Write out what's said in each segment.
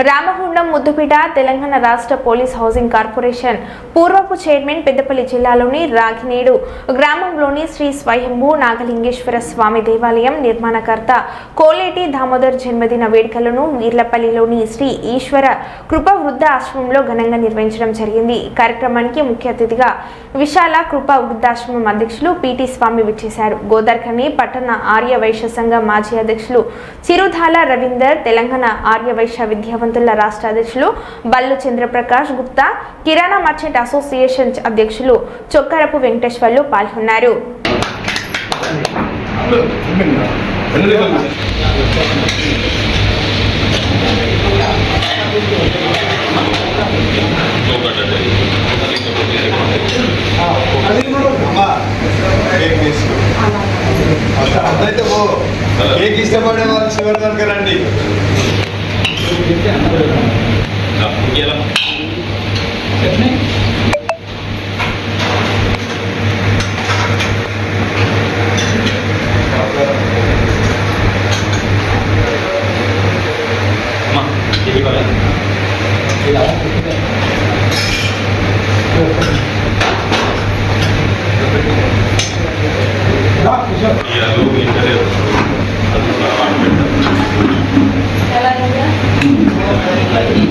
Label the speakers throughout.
Speaker 1: రామగుండం ముద్దుపేట తెలంగాణ రాష్ట్ర police housing corporation. పూర్వపు chairman Peddapalli జిల్లాలోని రాగినేడు గ్రామంలోని శ్రీ స్వయంభూ నాగలింగేశ్వర స్వామి దేవాలయం నిర్మాణకర్త కోలేటి దామోదర్ జన్మదిన వేడుకలను వీర్లపల్లిలోని శ్రీ ఈశ్వర కృప వృద్ధ ఆశ్రమంలో ఘనంగా నిర్వహించడం జరిగింది. ఈ కార్యక్రమానికి ముఖ్య అతిథిగా విశాల కృప వృద్ధాశ్రమం అధ్యక్షులు పిటి స్వామి విచ్చేశారు. గోదర్ఖని పట్టణ ఆర్య వైశ్య సంఘం మాజీ అధ్యక్షులు చిరుధాల రవీందర్ తెలంగాణ ఆర్య వైశ్య భగవంతుల రాష్ట్ర అధ్యక్షులు బల్లు చంద్రప్రకాష్ గుప్తా కిరాణా మర్చెంట్ అసోసియేషన్ అధ్యక్షులు చొక్కరపు వెంకటేశ్వర్లు పాల్గొన్నారు.
Speaker 2: కేక్ ఇష్టపడే వాళ్ళు చివరి దానికి రండి.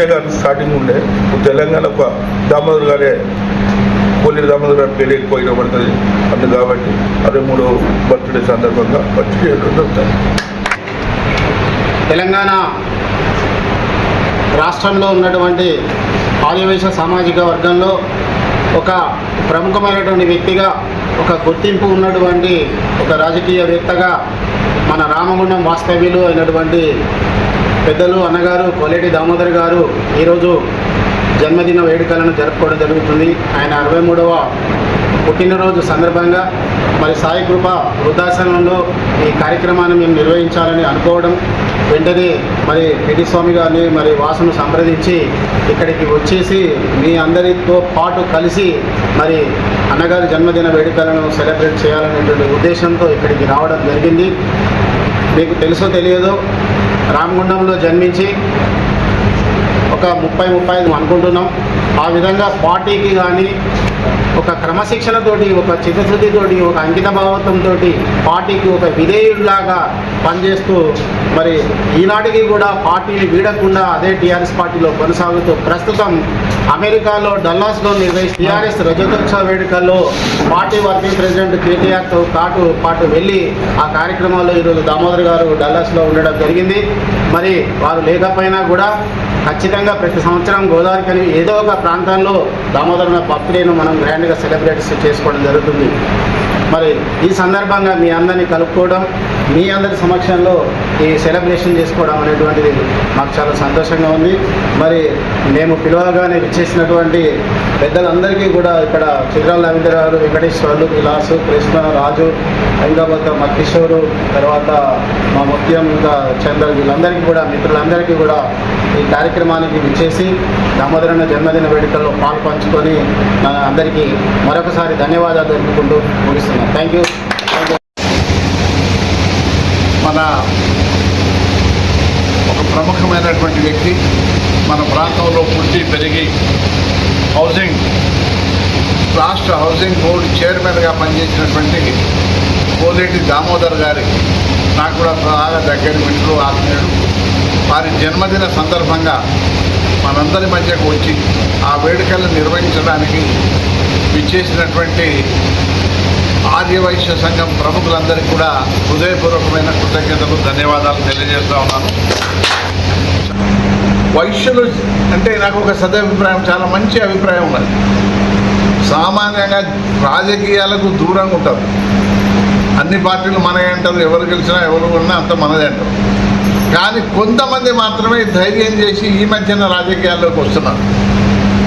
Speaker 2: వేస్తుంది
Speaker 3: గారు స్టార్టింగ్ ఉండే. ఇప్పుడు తెలంగాణ ఒక దామోదర్ గారే పోలీసు దామోదర్ గారి పేరు ఎక్కువ ఇవ్వబడుతుంది అందు కాబట్టి అరవై మూడో బర్త్డే సందర్భంగా బర్త్డే జరుగుతుంది
Speaker 4: తెలంగాణ రాష్ట్రంలో ఉన్నటువంటి ఆదివేశ సామాజిక వర్గంలో ఒక ప్రముఖమైనటువంటి వ్యక్తిగా ఒక గుర్తింపు ఉన్నటువంటి ఒక రాజకీయవేత్తగా మన రామగుండం వాస్తవ్యులు అయినటువంటి పెద్దలు అన్నగారు కోలేటి దామోదర్ గారు ఈరోజు జన్మదిన వేడుకలను జరుపుకోవడం జరుగుతుంది. ఆయన అరవై మూడవ పుట్టినరోజు సందర్భంగా మరి సాయి కృప వృద్ధాశ్రమంలో ఈ కార్యక్రమాన్ని మేము నిర్వహించాలని అనుకోవడం వెంటనే మరి పిటి స్వామి గారిని మరి వాసును సంప్రదించి ఇక్కడికి వచ్చేసి మీ అందరితో పాటు కలిసి మరి అన్నగారి జన్మదిన వేడుకలను సెలబ్రేట్ చేయాలనేటువంటి ఉద్దేశంతో ఇక్కడికి రావడం జరిగింది. మీకు తెలుసో తెలియదో రామగుండంలో జన్మించి ఒక ముప్పై ముప్పై ఐదు అనుకుంటున్నాం. ఆ విధంగా పార్టీకి కానీ ఒక క్రమశిక్షణతోటి ఒక చిత్తశుద్ధితోటి ఒక అంకిత భావత్వంతో పార్టీకి ఒక విధేయుడిలాగా పనిచేస్తూ మరి ఈనాటికి కూడా పార్టీని వీడకుండా అదే టీఆర్ఎస్ పార్టీలో కొనసాగుతూ ప్రస్తుతం అమెరికాలో డల్లాస్లో నిర్వహించిన టీఆర్ఎస్ రజతోత్సవ వేడుకల్లో పార్టీ వర్కింగ్ ప్రెసిడెంట్ కేటీఆర్తో పాటు పాటు వెళ్ళి ఆ కార్యక్రమాల్లో ఈరోజు దామోదర్ గారు డల్లాస్లో ఉండడం జరిగింది. మరి వారు లేకపోయినా కూడా ఖచ్చితంగా ప్రతి సంవత్సరం గోదావరి ఏదో ఒక ప్రాంతంలో దామోదర్ బర్త్డేను మనం గ్రాండ్గా సెలబ్రేట్ చేసుకోవడం జరుగుతుంది. మరి ఈ సందర్భంగా మీ అందరినీ కలుపుకోవడం మీ అందరి సమక్షంలో ఈ సెలబ్రేషన్ చేసుకోవడం అనేటువంటిది మాకు చాలా సంతోషంగా ఉంది. మరి మేము పిలవగానే విచ్చేసినటువంటి పెద్దలందరికీ కూడా ఇక్కడ చిత్రాల రవీంద్ర గారు వెంకటేశ్వర్లు విలాసు కృష్ణ రాజు హైదరాబాద్ మా కిషోరు తర్వాత మా ముఖ్యం ఇంకా చంద్ర వీళ్ళందరికీ కూడా మిత్రులందరికీ కూడా ఈ కార్యక్రమానికి విచ్చేసి దామోదరన్న జన్మదిన వేడుకల్లో పాలు పంచుకొని అందరికీ మరొకసారి ధన్యవాదాలు తెలుపుకుంటూ ముగిస్తున్నాను థ్యాంక్ యూ
Speaker 5: మన ప్రముఖమైనటువంటి వ్యక్తి మన ప్రాంతంలో పుట్టి పెరిగి హౌసింగ్ రాష్ట్ర హౌసింగ్ బోర్డు చైర్మన్గా పనిచేసినటువంటి కోలేటి దామోదర్ గారి నాకు కూడా బాగా దగ్గర మిత్రులు ఆత్మీయుడు వారి జన్మదిన సందర్భంగా మనందరి మధ్యకు వచ్చి ఆ వేడుకలను నిర్వహించడానికి విచ్చేసినటువంటి ఆర్యవైశ్య సంఘం ప్రముఖులందరికీ కూడా హృదయపూర్వకమైన కృతజ్ఞతలు ధన్యవాదాలు తెలియజేస్తా ఉన్నాను. వైశ్యులు అంటే నాకు ఒక సదభిప్రాయం చాలా మంచి అభిప్రాయం ఉన్నది. సామాన్యంగా రాజకీయాలకు దూరంగా ఉంటారు. అన్ని పార్టీలు మనదే అంటారు ఎవరు గెలిచినా ఎవరు ఉన్నా అంత మనదే అంటారు. కానీ కొంతమంది మాత్రమే ధైర్యం చేసి ఈ మధ్యన రాజకీయాల్లోకి వస్తున్నారు.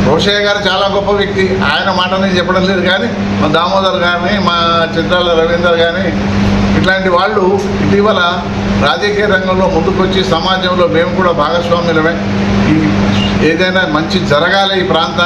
Speaker 5: రోషయ్య గారు చాలా గొప్ప వ్యక్తి ఆయన మాట నేను చెప్పడం లేదు కానీ మా దామోదర్ కానీ మా చిత్రాల రవీందర్ కానీ ఇట్లాంటి వాళ్ళు ఇటీవల రాజకీయ రంగంలో ముందుకొచ్చి సమాజంలో మేము కూడా భాగస్వాములమే. ఈ ఏదైనా మంచి జరగాలి ఈ ప్రాంతానికి.